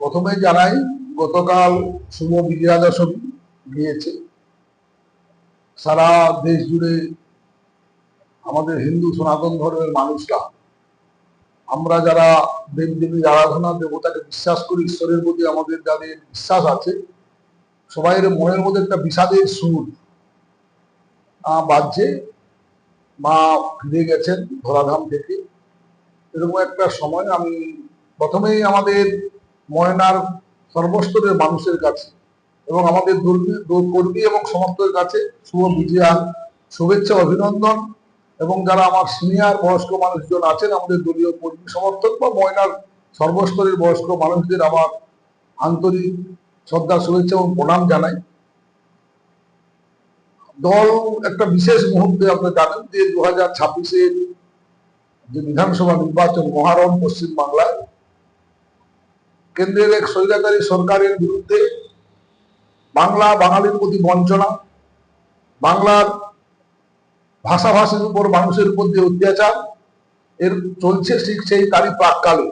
প্রথমে জানাই, গতকাল শুভ বিজয়া দশমী গিয়েছে সারা দেশ জুড়ে আমাদের হিন্দু সনাতন ধর্মের মানুষরা, আমরা যারা দেব দেবীর আরাধনা, দেবতাকে বিশ্বাস করি, ঈশ্বরের প্রতি আমাদের যাদের বিশ্বাস আছে সবাই মনের মধ্যে একটা বিষাদের সুর বাজছে। মা ফিরে গেছেন ধরাধাম থেকে। এরকম একটা সময় আমি প্রথমেই আমাদের ময়নার সর্বস্তরের মানুষের কাছে এবং আমাদের কর্মী এবং সমর্থকের কাছে শুভ বিজয়া শুভেচ্ছা অভিনন্দন। এবং যারা আমার সিনিয়র বয়স্ক মানুষজন আছেন, আমাদের দলীয় কর্মী সমর্থক বা ময়নার সর্বস্তরের বয়স্ক মানুষদের আমার আন্তরিক শ্রদ্ধা শুভেচ্ছা এবং প্রণাম জানাই। দল একটা বিশেষ মুহূর্তে আপনারা জানেন যে দু হাজার ছাব্বিশের যে বিধানসভা নির্বাচন মহারণ পশ্চিম বাংলায় কেন্দ্রের এক স্বৈরাচারী সরকারের বিরুদ্ধে বাংলা বাঙালির প্রতি বঞ্চনা, বাংলার ভাষাভাষীর উপর মানুষের উপর যে অত্যাচার, এর চলছে ঠিক সেই তারই প্রাককালে।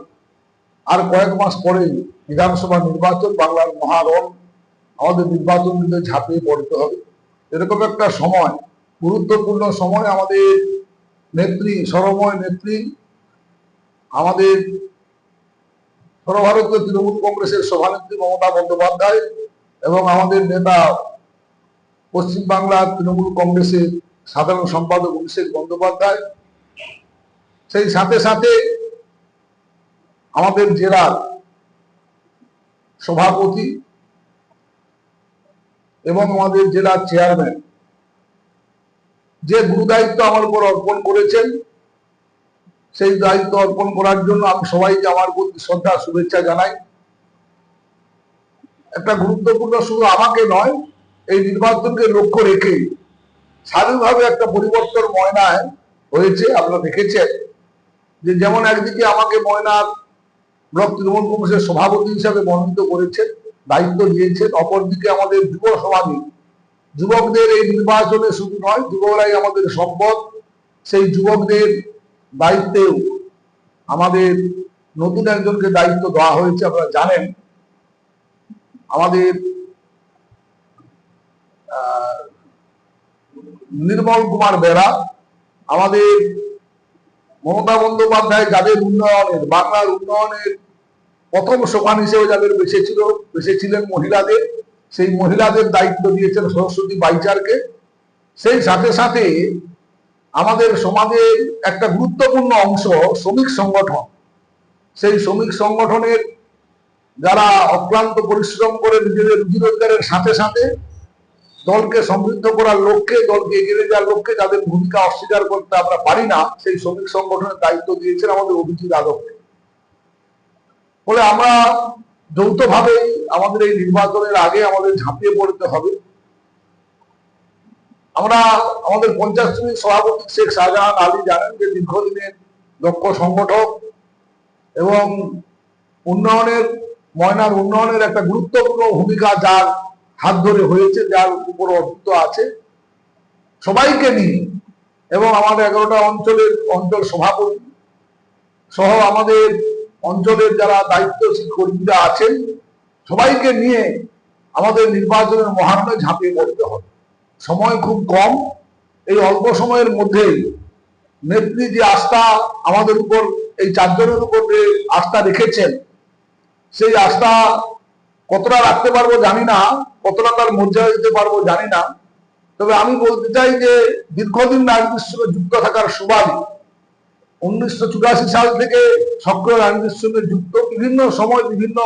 আর কয়েক মাস পরেই বিধানসভা নির্বাচন, বাংলার মহারণ, আমাদের নির্বাচন দিতে ঝাঁপিয়ে পড়তে হবে। এরকম একটা সময়, গুরুত্বপূর্ণ সময় আমাদের নেত্রী, সরময় নেত্রী, আমাদের সর্বভারতীয় তৃণমূল কংগ্রেসের সভানেত্রী মমতা বন্দ্যোপাধ্যায় এবং আমাদের নেতা পশ্চিমবাংলার তৃণমূল কংগ্রেসের সাধারণ সম্পাদক অভিষেক বন্দ্যোপাধ্যায়। সেই সাথে সাথে আমাদের জেলার সভাপতি এবং আমাদের জেলার চেয়ারম্যান যে গুরুদায়িত্ব আমার উপর অর্পণ করেছেন সেই দায়িত্ব অর্পণ করার জন্য আমি সবাইকে আমার প্রতি শ্রদ্ধা, শুভেচ্ছা জানাই। একটা গুরুত্বপূর্ণ শুধু আমাকে নয়, এই নির্বাচনকে লক্ষ্য রেখে স্বাধীনভাবে একটা পরিবর্তন ময়নায় হয়েছে, আপনারা দেখেছেন। যে যেমন একদিকে আমাকে ময়নার ব্লক তৃণমূল কংগ্রেসের সভাপতি হিসাবে মনোনীত করেছেন, দায়িত্ব দিয়েছেন অপরদিকে আমাদের যুব সমাজে যুবকদের এই নির্বাচনে শুধু নয়, যুবকরাই আমাদের সম্পদ। সেই যুবকদের দায়িত্বেও আমাদের নতুন একজনকে দায়িত্ব দেওয়া হয়েছে, আপনারা জানেন। আমাদের নির্মল কুমার বেরা, আমাদের মমতা বন্দ্যোপাধ্যায় যাদের উন্নয়নের, বাংলার উন্নয়নের প্রথম সোপান হিসেবে যাদের বেঁচেছিল, বেঁচেছিলেন মহিলাদের, সেই মহিলাদের দায়িত্ব দিয়েছেন সরস্বতী বাইচারকে। সেই সাথে সাথে আমাদের সমাজের একটা গুরুত্বপূর্ণ অংশ শ্রমিক সংগঠন। সেই শ্রমিক সংগঠনের যারা অক্লান্ত পরিশ্রম করে নিজেদের রুজি রোজগারের সাথে সাথে দলকে সমৃদ্ধ করার লক্ষ্যে, দলকে এগিয়ে যাওয়ার লক্ষ্যে যাদের ভূমিকা অস্বীকার করতে আমরা পারি না, সেই শ্রমিক সংগঠনের দায়িত্ব দিয়েছেন আমাদের অভিজিৎ যাদবকে ফলে আমরা যৌথভাবে আমাদের এই নির্বাচনের আগে আমাদের ঝাঁপিয়ে পড়তে হবে। আমরা আমাদের পঞ্চায়েত সমিতির সভাপতি শেখ শাহজাহান আলী জানেন যে দীর্ঘদিনের দক্ষ সংগঠক এবং উন্নয়নের, ময়নার উন্নয়নের একটা গুরুত্বপূর্ণ ভূমিকা যার হাত ধরে হয়েছে, যার উপর অর্পিত আছে। সবাইকে নিয়ে এবং আমাদের এগারোটা অঞ্চলের অঞ্চল সভাপতি সহ আমাদের অঞ্চলের যারা দায়িত্বশীল কর্মীরা আছেন, সবাইকে নিয়ে আমাদের নির্বাচনের মহারণে ঝাঁপিয়ে পড়তে হবে। সময় খুব কম। এই অল্প সময়ের মধ্যেই নেত্রী যে আস্থা আমাদের উপর, এই চারজনের উপর যে আস্থা রেখেছেন, সেই আস্থা কতটা রাখতে পারব জানি না, কতটা তার মর্যাদা দিতে পারব জানি না। তবে আমি বলতে চাই যে, দীর্ঘদিন রাজনীতির সঙ্গে যুক্ত থাকার সুবাদে উনিশশো চুরাশি সাল থেকে সক্রিয় রাজনীতির সঙ্গে যুক্ত বিভিন্ন সময় বিভিন্ন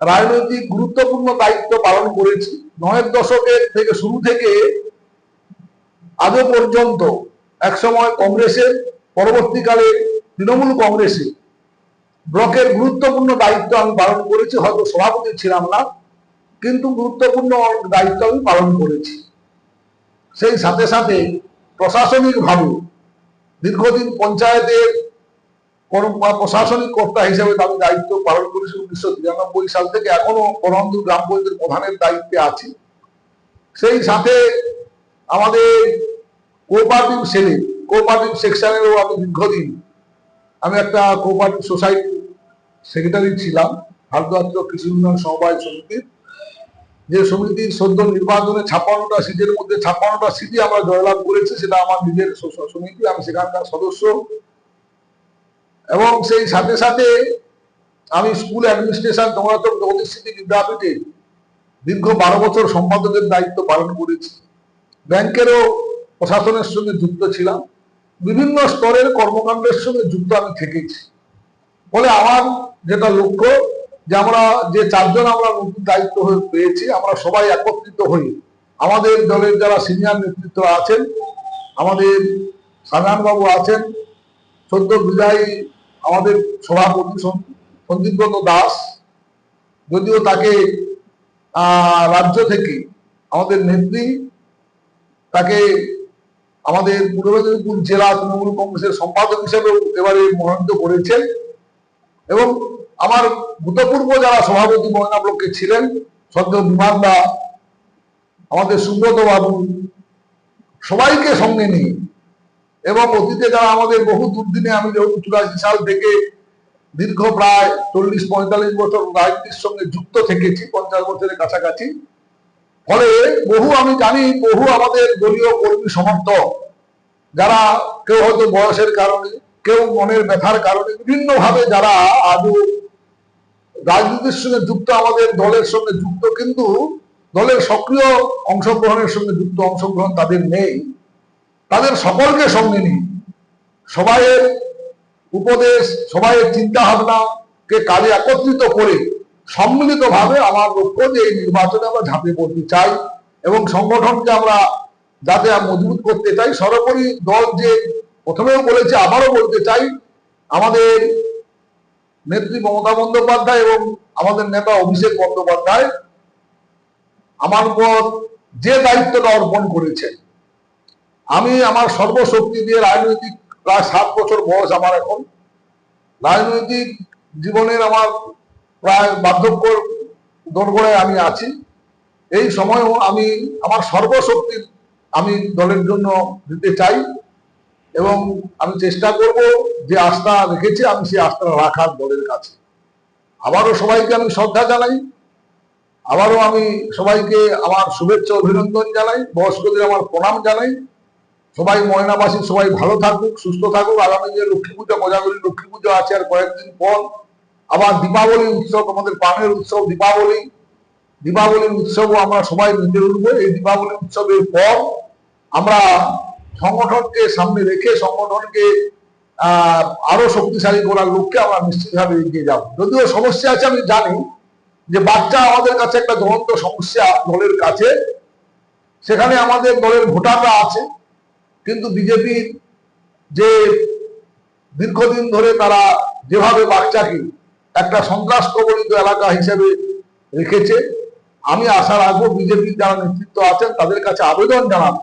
রাজনৈতিক গুরুত্বপূর্ণ দায়িত্ব পালন করেছি। নয়ের দশকের থেকে শুরু থেকে আজও পর্যন্ত একসময় কংগ্রেসের, পরবর্তীকালে তৃণমূল কংগ্রেসে ব্লকের গুরুত্বপূর্ণ দায়িত্ব আমি পালন করেছি, হয়তো সভাপতি ছিলাম না, কিন্তু গুরুত্বপূর্ণ দায়িত্ব আমি পালন করেছি। সেই সাথে সাথে প্রশাসনিক ভাবে দীর্ঘদিন পঞ্চায়েতের প্রশাসনিক কর্তা হিসেবে আমি দায়িত্ব পালন করেছি উনিশশো তিরানব্বই সাল থেকে। এখনও করন্দু গ্রাম পঞ্চায়েত প্রধানের দায়িত্বে আছি। সেই সাথে আমাদের কোঅপারেটিভ সেলে কোঅপারেটিভ সেকশনেরও আমি দীর্ঘদিন আমি একটা কোঅপারেটিভ সোসাইটি সেক্রেটারি ছিলাম ভারতরাজ্য কৃষি উন্নয়ন সমবায় সমিতির যে সমিতির সদ্য নির্বাচনে ছাপ্পান্নটা সিটের মধ্যে ছাপ্পান্নটা সিটই আমরা জয়লাভ করেছি, সেটা আমার নিজের সমিতি, আমি সেখানকার সদস্য। এবং সেই সাথে সাথে আমি স্কুল অ্যাডমিনিস্ট্রেশন জগদীশ স্মৃতি বিদ্যাপীঠে দীর্ঘ বারো বছর সম্পাদকের দায়িত্ব পালন করেছি। ব্যাংকেরও প্রশাসনের সঙ্গে যুক্ত ছিলাম। বিভিন্ন স্তরের কর্মকাণ্ডের সঙ্গে যুক্ত আমি থেকেছি। ফলে আমার যেটা লক্ষ্য যে আমরা যে চারজন আমরা নতুন দায়িত্ব হয়ে পেয়েছি, আমরা সবাই একত্রিত হই। আমাদের দলের যারা সিনিয়র নেতৃত্ব আছেন, আমাদের সাজান বাবু আছেন, সদ্য বিদায়ী আমাদের সভাপতি সন- সন্দীপব্রত দাস, যদিও তাকে রাজ্য থেকে আমাদের নেত্রী, তাকে আমাদের পূর্ব মেদিনীপুর জেলা তৃণমূল কংগ্রেসের সম্পাদক হিসেবে এবারে মনোনীত করেছেন এবং আমার ভূতপূর্ব যারা সভাপতি ময়না ব্লকে ছিলেন, সদ্য বিমান দা আমাদের সুব্রত বাবু, সবাইকে সঙ্গে নিয়ে এবং অতীতে যারা আমাদের বহু দুর্দিনে আমি চুরাশি সাল থেকে দীর্ঘ প্রায় চল্লিশ, পঁয়তাল্লিশ বছর রাজনীতির সঙ্গে যুক্ত থেকেছি, পঞ্চাশ বছরের কাছাকাছি। ফলে বহু আমি জানি, বহু আমাদের দলীয় কর্মী সমর্থক, যারা কেউ হয়তো বয়সের কারণে, কেউ মনের ব্যথার কারণে বিভিন্ন ভাবে যারা আজও রাজনীতির সঙ্গে যুক্ত, আমাদের দলের সঙ্গে যুক্ত, কিন্তু দলের সক্রিয় অংশগ্রহণের সঙ্গে যুক্ত অংশগ্রহণ তাদের নেই। তাদের সকলকে সঙ্গে নিয়ে সবাইয়ের উপদেশ, সবাইয়ের চিন্তা ভাবনাকে কাজে একত্রিত করে সম্মিলিতভাবে আমার লক্ষ্য যে এই নির্বাচনে আমরা ঝাঁপিয়ে পড়তে চাই এবং সংগঠনকে আমরা যাতে মজবুত করতে চাই। সর্বোপরি দল যে প্রথমেও বলেছে, আবারও বলতে চাই, আমাদের নেত্রী মমতা বন্দ্যোপাধ্যায় এবং আমাদের নেতা অভিষেক বন্দ্যোপাধ্যায় আমার উপর যে দায়িত্বটা অর্পণ করেছেন আমি আমার সর্বশক্তি দিয়ে রাজনৈতিক প্রায় সাত বছর বয়স আমার এখন। রাজনৈতিক জীবনের আমার প্রায় বার্ধক্য দোরগোড়ায় আমি আছি। এই সময়ও আমি আমার সর্বশক্তি আমি দলের জন্য দিতে চাই এবং আমি চেষ্টা করব যে আস্থা রেখেছি আমি সেই আস্থা রাখার দলের কাছে। আবারও সবাইকে আমি শ্রদ্ধা জানাই। আবারও আমি সবাইকে আমার শুভেচ্ছা অভিনন্দন জানাই। বয়স্কদের আমার প্রণাম জানাই। সবাই ময়নাবাসী, সবাই ভালো থাকুক, সুস্থ থাকুক। আগামী যে লক্ষ্মী পুজো কোজাগরী লক্ষ্মী পুজো আছে আর কয়েকদিন পর। আবার দীপাবলি উৎসব, আমাদের প্রাণের উৎসব, দীপাবলি। দীপাবলির উৎসবও আমরা সবাই মিলে উঠবো। এই দীপাবলি উৎসবের পর আমরা সংগঠনকে সামনে রেখে, সংগঠনকে আরও শক্তিশালী করার লক্ষ্যে আমরা নিশ্চিতভাবে এগিয়ে যাব। যদিও সমস্যা আছে, আমি জানি যে বাচ্চা আমাদের কাছে একটা জ্বলন্ত সমস্যা দলের কাছে। সেখানে আমাদের দলের ভোটাররা আছে। কিন্তু বিজেপির যে দীর্ঘদিন ধরে তারা যেভাবে বাচ্চাকে একটা সন্ত্রাস কবলিত এলাকা হিসেবে রেখেছে, আমি আশা রাখব বিজেপির যারা নেতৃত্ব আছেন তাদের কাছে আবেদন জানাব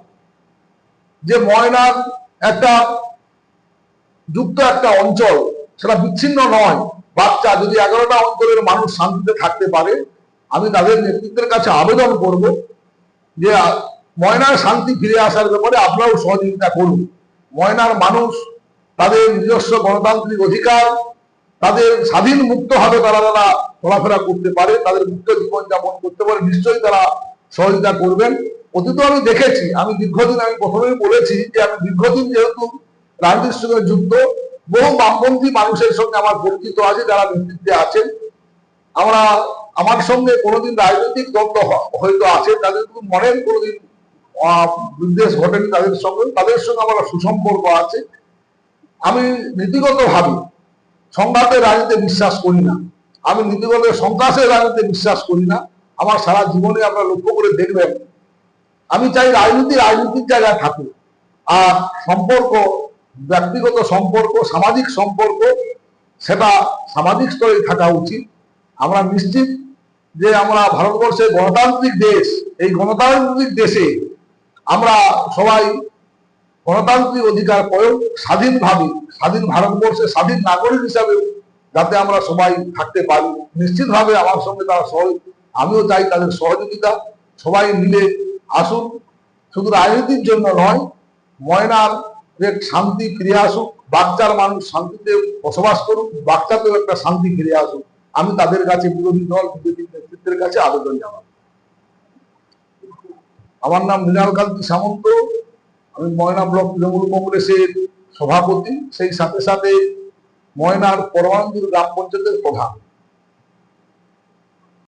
যে ময়নার একটা যুক্ত একটা অঞ্চল, সেটা বিচ্ছিন্ন নয়। বাচ্চা যদি এগারোটা অঞ্চলের মানুষ শান্তিতে থাকতে পারে, আমি তাদের নেতৃত্বের কাছে আবেদন করব যে ময়নার শান্তি ফিরে আসার ব্যাপারে আপনারাও সহযোগিতা করুন। ময়নার মানুষ তাদের নিজস্ব গণতান্ত্রিক অধিকার, তাদের স্বাধীন মুক্তভাবে তারা তারা চলাফেরা করতে পারে, তাদের মুক্ত জীবনযাপন করতে পারে, নিশ্চয়ই তারা সহযোগিতা করবেন। অতীত আমি দেখেছি, আমি দীর্ঘদিন আমি প্রথমেই বলেছি যে আমি দীর্ঘদিন যেহেতু রাজনীতির সঙ্গে যুক্ত, বহু বামপন্থী মানুষের সঙ্গে আমার পরিচিত আছে, যারা নেতৃত্বে আছেন। আমরা আমার সঙ্গে কোনোদিন রাজনৈতিক দ্বন্দ্ব হয়তো আছে, তাদের মনের কোনোদিন বিদ্বেষ ঘটেনি তাদের সঙ্গে তাদের সঙ্গে আমার সুসম্পর্ক আছে। আমি নীতিগত ভাবে সংঘাতের রাজনীতিতে বিশ্বাস করি না। আমি নীতিগত সন্ত্রাসের রাজনীতিতে বিশ্বাস করি না। আমার সারা জীবনে আপনারা লক্ষ্য করে দেখবেন, আমি চাই রাজনীতি রাজনীতির জায়গায় থাকুক। আর সম্পর্ক, ব্যক্তিগত সম্পর্ক, সামাজিক সম্পর্ক, সেটা সামাজিক স্তরে থাকা উচিত। আমরা নিশ্চিত যে আমরা ভারতবর্ষের গণতান্ত্রিক দেশ, এই গণতান্ত্রিক দেশে আমরা সবাই গণতান্ত্রিক অধিকার প্রয়োগ স্বাধীনভাবে, স্বাধীন ভারতবর্ষের স্বাধীন নাগরিক হিসাবে যাতে আমরা সবাই থাকতে পারি। নিশ্চিতভাবে আমার সঙ্গে তারা সহ আমিও চাই তাদের সহযোগিতা। সবাই মিলে আসুন শুধু রাজনীতির জন্য নয়, ময়নার শান্তি ফিরে আসুক, বাচ্চার মানুষ শান্তিতে বসবাস করুক, বাচ্চাতেও একটা শান্তি ফিরে আসুক। আমি তাদের কাছে বিরোধী দল, বিজেপি নেতৃত্বের কাছে আবেদন জানাব। আমার নাম মৃণাল কান্তি সামন্ত, আমি ময়না ব্লক তৃণমূল কংগ্রেসের সভাপতি। সেই সাথে সাথে ময়নার পরমানন্দুর গ্রাম পঞ্চায়েতের প্রধান।